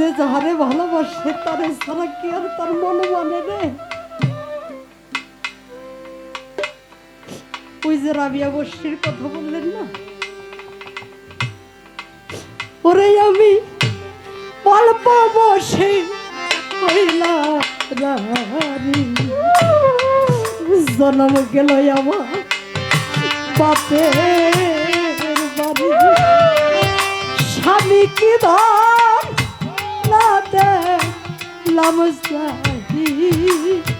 যে যাহারে ভালোবাসে, তারে ছাড়া কি আর তার মন মানে রে? ওই যে রাবিয়া বস্তির কথা বললেন না? ওরে আমি অল্প বসে হইলা রানী। জন্ম গেল আমার বাপের বাড়ি। স্বামী কি ধন দেখলাম চাহিয়া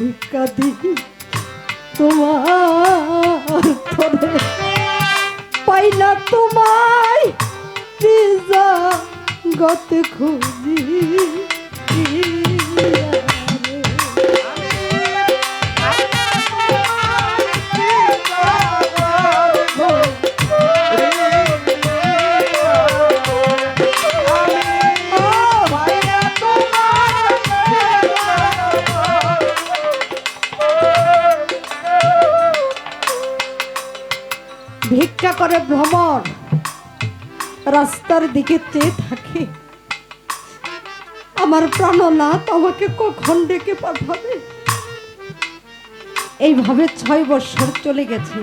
আমি কাঁদি তোমার ধরে। পাই না তোমায় গত খুঁজি। করে ভ্রমণ। রাস্তার দিকে চেয়ে থাকে। আমার প্রাণনাথ আমাকে কখন ডেকে পাঠাবে? এইভাবে ছয় বছর চলে গেছে।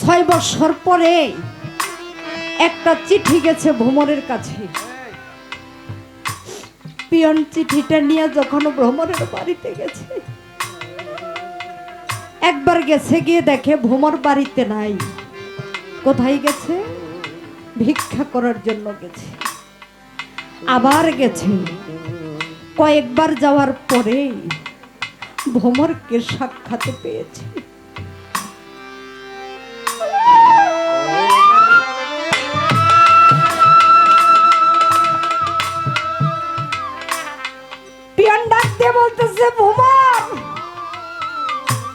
ছয় বছর পরে একটা চিঠি গেছে ভ্রমণের কাছে। পিয়ন চিঠিটা নিয়ে যখন ভ্রমণের বাড়িতে গেছে একবার গেছে গিয়ে দেখে ভ্রমর বাড়িতে নাই। কোথায় গেছে? ভিক্ষা করার জন্য গেছে। আবার গেছে। কয়েকবার যাওয়ার পরে ভ্রমরকে সাক্ষাতে পেয়েছে। পিয়ন ডাক দিয়ে বলতেছে ভ্রমর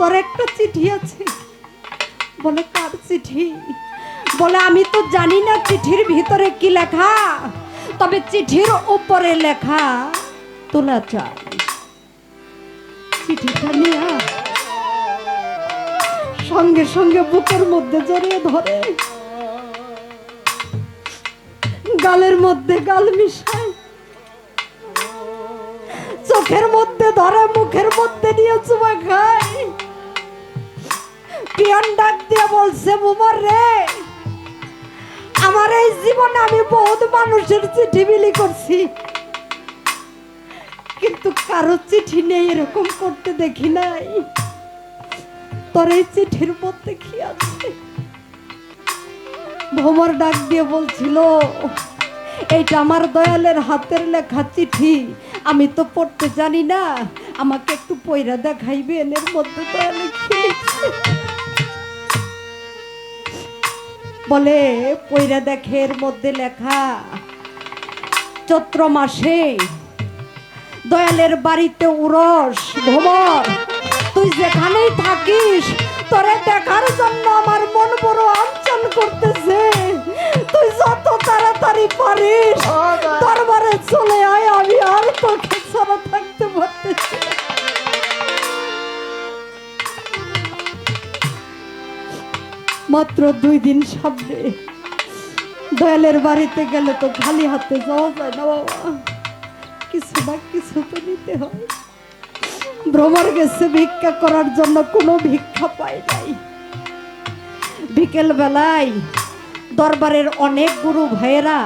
তোর একটা চিঠি আছে। বলে, কার চিঠি? বলে, আমি তো জানি না চিঠির ভিতরে কি লেখা, তবে চিঠির উপরে লেখা তোলা চাই চিঠিটা নিয়ে সঙ্গে সঙ্গে বুকের মধ্যে জড়িয়ে ধরে, গালের মধ্যে গাল মিশায়, চোখের মধ্যে ধরে, মুখের মধ্যে নিয়ে চুমা খায়। পিয়ন ডাক দিয়ে বলছে বুমার রে, আমার এই জীবনে আমি বহুত মানুষের চিঠি বিলি করছি। কিন্তু কারও চিঠি নেই, এরকম করতে দেখি নাই। তোর এই চিঠির মধ্যে কি আছে? ভ্রমর ডাক দিয়ে বলছিল, এইটা আমার দয়ালের হাতের লেখা চিঠি। আমি তো পড়তে জানি না। আমাকে একটু পয়রা দেখাইবে এর মধ্যে দয়ালে কি? বলে পয়রা দেখের মধ্যে লেখা চৈত্র মাসে দয়ালের বাড়িতে উরস ভোমর তুই যেখানেই থাকিস তোরে দেখার জন্য আমার মন বড় আঞ্চল করতেছে। তুই যত তাড়াতাড়ি পারিস দরবারে চলে। মাত্র দুই দিন সামনে। দয়ালের বাড়িতে গেলে তো খালি হাতে যাওয়া যায় না, বাবা। কিছু না কিছু তো নিতে হয়। ভ্রমর গেছে ভিক্ষা করার জন্য, কোনো ভিক্ষা পায় নাই। বিকেল বেলায় দরবারের অনেক গুরু ভাইয়েরা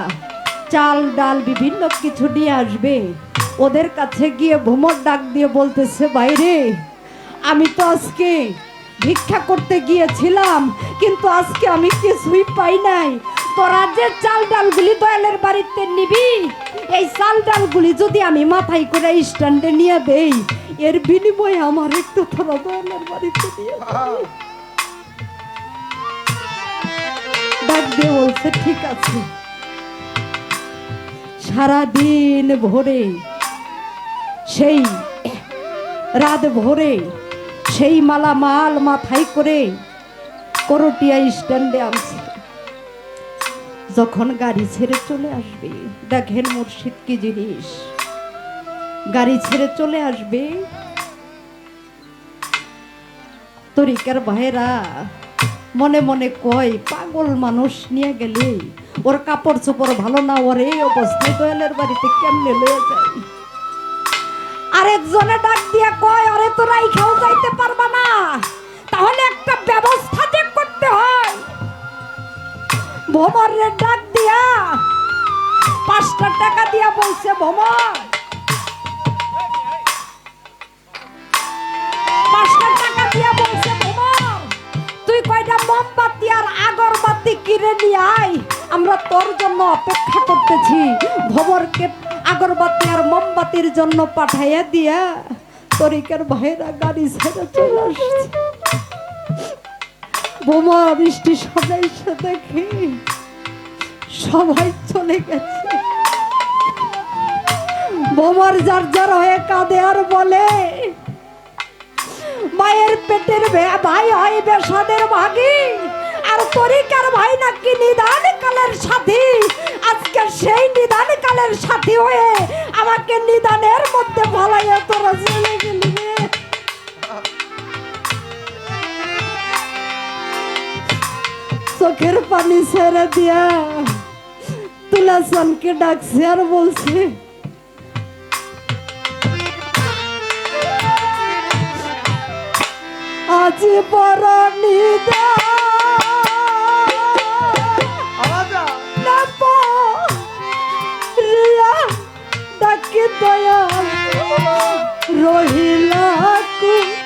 চাল, ডাল, বিভিন্ন কিছু নিয়ে আসবে। ওদের কাছে গিয়ে ভ্রমর ডাক দিয়ে বলতেছে বাইরে আমি তো আজকে ভিক্ষা করতে গিয়েছিলাম, কিন্তু আজকে আমি কিছুই পাই নাই তোরা যে চাল ডালগুলি দয়ালের বাড়িতে নিবি, এই চাল ডালগুলি যদি আমি মাথায় করে স্ট্যান্ডে নিয়ে দেই, এর বিনিময়ে আমার একটু তোরা দয়ালের বাড়িতে যাবি। ডাক দিয়ে বলছে, ঠিক আছে সারাদিন ভোরে, সেই রাত ভোরে সেই মালামাল মাথায় করে করটিয়া স্ট্যান্ডে আনছে। যখন গাড়ি ছেড়ে চলে আসবে, দেখেন মুর্শিদ কি জিনিস। গাড়ি ছেড়ে চলে আসবে, তরিকার ভাইরা মনে মনে কয়, পাগল মানুষ নিয়ে গেলে ওর কাপড় চোপড় ভালো না, ওর এই অবস্থায় দয়ালের বাড়িতে কেমনে লয়ে যায়? আরেকজনে ডাক দিয়া কয়, আরে তো রাইখাও যাইতে পারবা না। তাহলে একটা ব্যবস্থা যে করতে হয়। ভ্রমণের ডাক দিয়া, পাঁচটা টাকা দিয়া বলছে ভ্রমণ পাঁচটা টাকা দিয়া বলছে ভ্রমণ তুই কয়টা মোমবাতি আর আগরবাতি কিনে নিয়ে আয়। আমরা তোর জন্য অপেক্ষা করতেছি। ভবরকে আগরবাতি আর মোমবাতির জন্য পাঠাইয়া দিয়া তরিকের ভাইরা গাড়ি ছেড়ে চলে আসছে। বোমা বৃষ্টি সবাই দেখে। সবাই চলে গেছে। বোমার যার যার হয়ে কাঁদে আর বলে, মায়ের পেটের ভাই হয় বেসাদের ভাগি, আর তরিকার ভাই নাকি নিদান কালের সাথী আজকে সেই নিদান কালের সাথী হয়ে আমাকে নিদানের মধ্যে ভালাইয়া তোরা চলে গেলি। চোখের পানি ছেড়ে দিয়া তুলাসনকে ডাকছে আর বলছে, আজ বড় নিদা রহিলা কু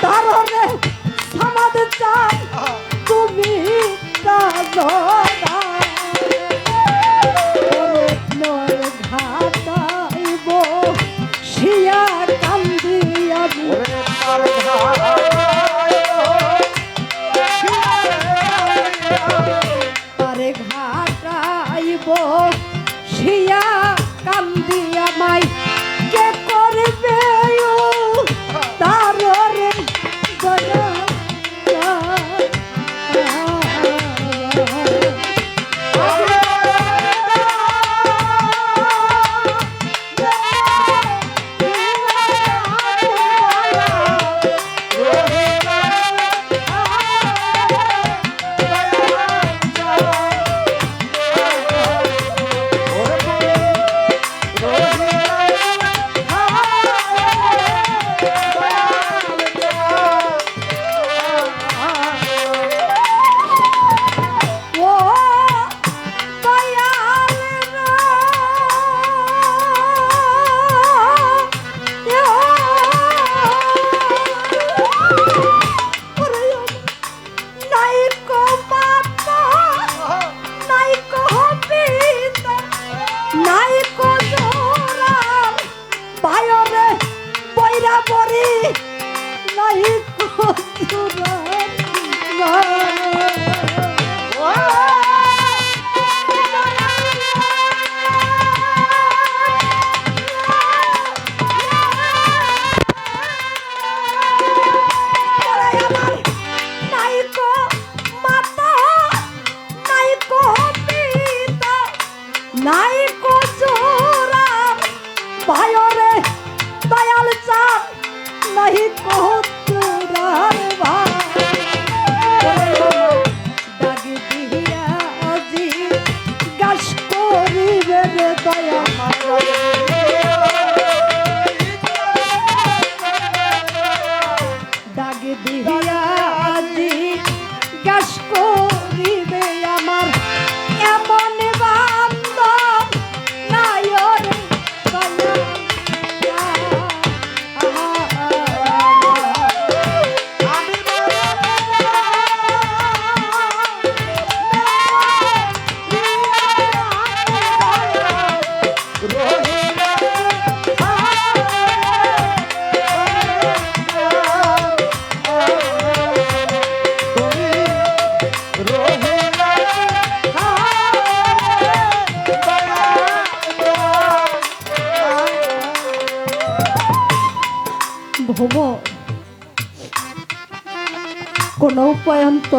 ¡Tarro!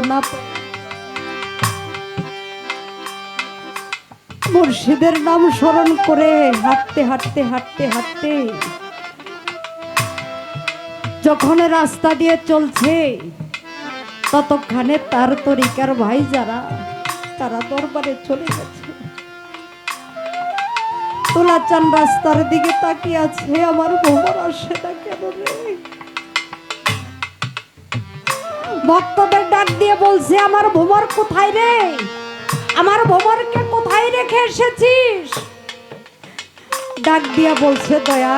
না। পেয়ে মুর্শিদের নাম স্মরণ করে হাঁটতে হাঁটতে হাঁটতে হাঁটতে যখন রাস্তা দিয়ে চলছে, ততক্ষণে তার তরিকার ভাই যারা, তারা দরবারে চলে গেছে। তোলাচান রাস্তার দিকে তাকিয়ে আছে, আমার ভ্রমণ আসে না কেন রে? ভক্তদের ডাক দিয়ে বলছে, আমার ভোমর কোথায় রে? আমার ভোমরকে কোথায় রেখে এসেছিস? ডাক দিয়া বলছে, দয়া,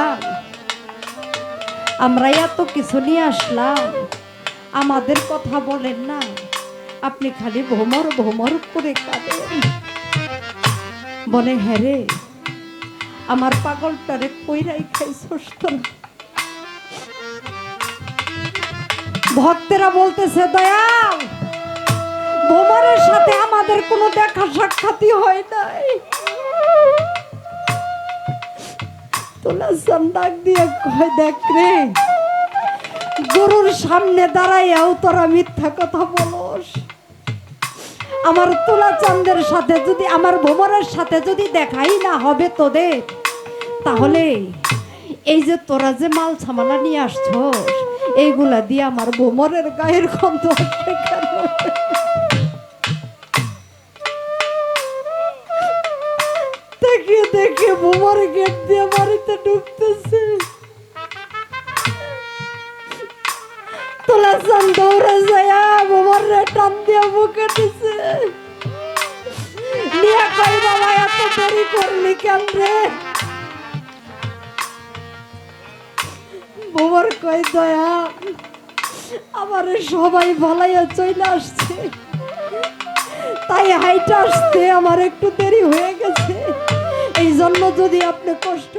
আমরা এত কিছু নিয়ে আসলাম। আমাদের কথা বলেন না। আপনি খালি ভোমর ভোমর করে কাঁদেন বলে হ্যাঁ রে, আমার পাগলটারে কইরাই খাইছস তোরা। ভক্তেরা বলতেছে, দয়াল ভোমরের সাথে আমাদের কোনো দেখা সাক্ষাৎই হয় নাই। তোলা ডাক দিয়ে কয়, দেখ রে, গরুর সামনে দাঁড়াইয়াও তোরা মিথ্যা কথা বলস। আমার তুলা চান্দের সাথে যদি, আমার ভোমরের সাথে যদি দেখাই না হবে তোদের, তাহলে এই যে তোরা যে মাল সামানা নিয়ে আসছস এইগুলা দিয়ে আমার ভোমরের গায়ের গন্ধ? দেখে দেখে ভোমর গেট দিয়ে বাড়িতে ঢুকতেছে। তোলা চান দৌড়ে যায় ভোমর টান দিয়ে বুকে দিছে। নিয়ে কই বাবা এত দেরি করলি কেন রে? বোমার কয় দয়া। আমার সবাই ভালাইয়া চলে আসছে। তাই হাইটা আসতে আমার একটু দেরি হয়ে গেছে। এই জন্য যদি আপনি কষ্ট